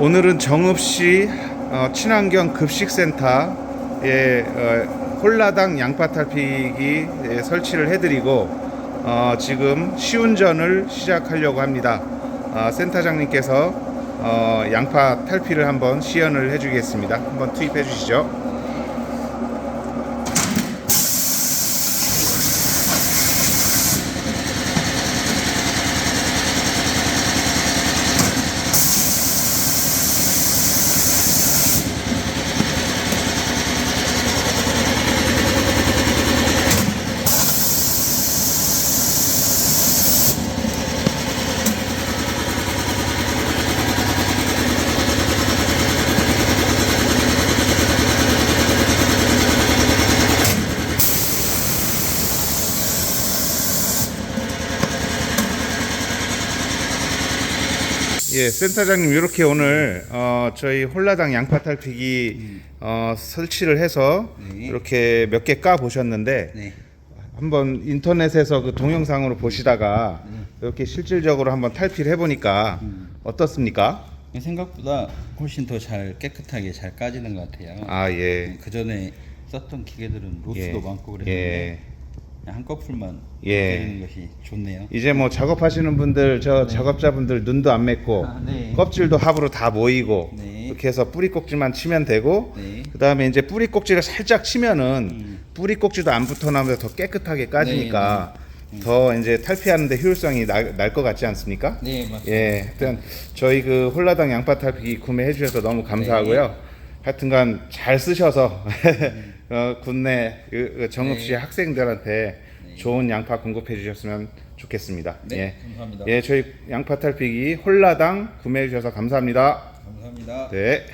오늘은 정읍시 어, 친환경 급식센터에 어, 홀라당 양파 탈피기 예, 설치를 해드리고 어, 지금 시운전을 시작하려고 합니다. 어, 센터장님께서 어, 양파 탈피를 한번 시연을 해주겠습니다. 한번 투입해 주시죠. 예, 센터장님 이렇게 오늘 어, 저희 홀라당 양파 탈피기 어, 설치를 해서 네. 이렇게 몇 개 까 보셨는데 네. 한번 인터넷에서 그 동영상으로 보시다가 이렇게 실질적으로 한번 탈피를 해보니까 어떻습니까? 생각보다 훨씬 더 잘 깨끗하게 잘 까지는 것 같아요. 아 예, 그 전에 썼던 기계들은 로스도 예. 많고 그랬는데 예. 그냥 한꺼풀만 예. 때리는 것이 좋네요. 이제 뭐 작업하시는 분들 저 작업자분들 눈도 안 맺고 아, 네. 껍질도 합으로 다 모이고 네. 이렇게 해서 뿌리 꼭지만 치면 되고 네. 그 다음에 이제 뿌리 꼭지를 살짝 치면은 음. 뿌리 꼭지도 안 붙어나면서 더 깨끗하게 까지니까 네, 더 이제 탈피하는데 효율성이 날 것 같지 않습니까? 네, 맞습니다. 예, 하여튼 저희 그 홀라당 양파 탈피기 구매해 주셔서 너무 감사하고요. 네. 하여튼간 잘 쓰셔서 어, 그 정읍시 네. 학생들한테 좋은 양파 공급해 주셨으면 좋겠습니다. 네, 예. 감사합니다. 예, 저희 양파 탈피기 홀라당 구매해 주셔서 감사합니다. 감사합니다. 네.